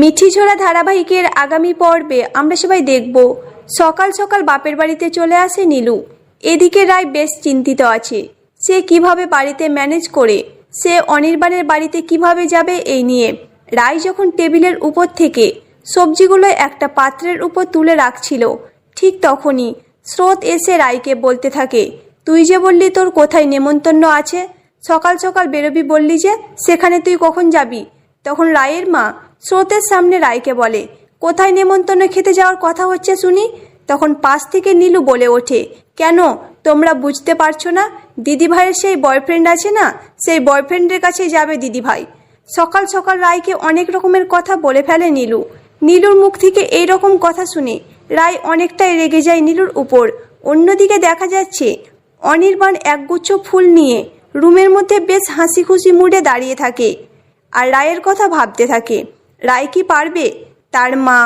মিঠিঝোড়া ধারাবাহিকের আগামী পর্বে আমরা সবাই দেখব। সকাল সকাল বাপের বাড়িতে চলে আসে নীলু। এদিকে রায় বেশ চিন্তিত আছে। সে কীভাবে বাড়িতে ম্যানেজ করে? সে অনির্বাণের বাড়িতে কীভাবে যাবে এই নিয়ে? রায় যখন টেবিলের উপর থেকে সবজিগুলো একটা পাত্রের উপর তুলে রাখছিল, ঠিক তখনই স্রোত এসে রায়কে বলতে থাকে, তুই যে বললি তোর কোথায় নেমন্তন্ন আছে? সকাল সকাল বেরোবি বললি যে, সেখানে তুই কখন যাবি? তখন রায়ের মা স্রোতের সামনে রায়কে বলে, কোথায় নেমন্তন্ন খেতে যাওয়ার কথা হচ্ছে শুনি? তখন পাশ থেকে নীলু বলে ওঠে, কেন? তোমরা বুঝতে পারছ না? দিদিভাইয়ের সেই বয়ফ্রেন্ড আছে না? সেই বয়ফ্রেন্ডের কাছে যাবে দিদিভাই। সকাল সকাল রায়কে অনেক রকমের কথা বলে ফেলে নীলু। নীলুর মুখ থেকে এই রকম কথা শুনে রায় অনেকটাই রেগে যায় নীলুর উপর। অন্যদিকে দেখা যাচ্ছে, অনির্বাণ একগুচ্ছ ফুল নিয়ে রুমের মধ্যে বেশ হাসি খুশি মুডে দাঁড়িয়ে থাকে আর রায়ের কথা ভাবতে থাকে। রায় কি পারবে? তার মা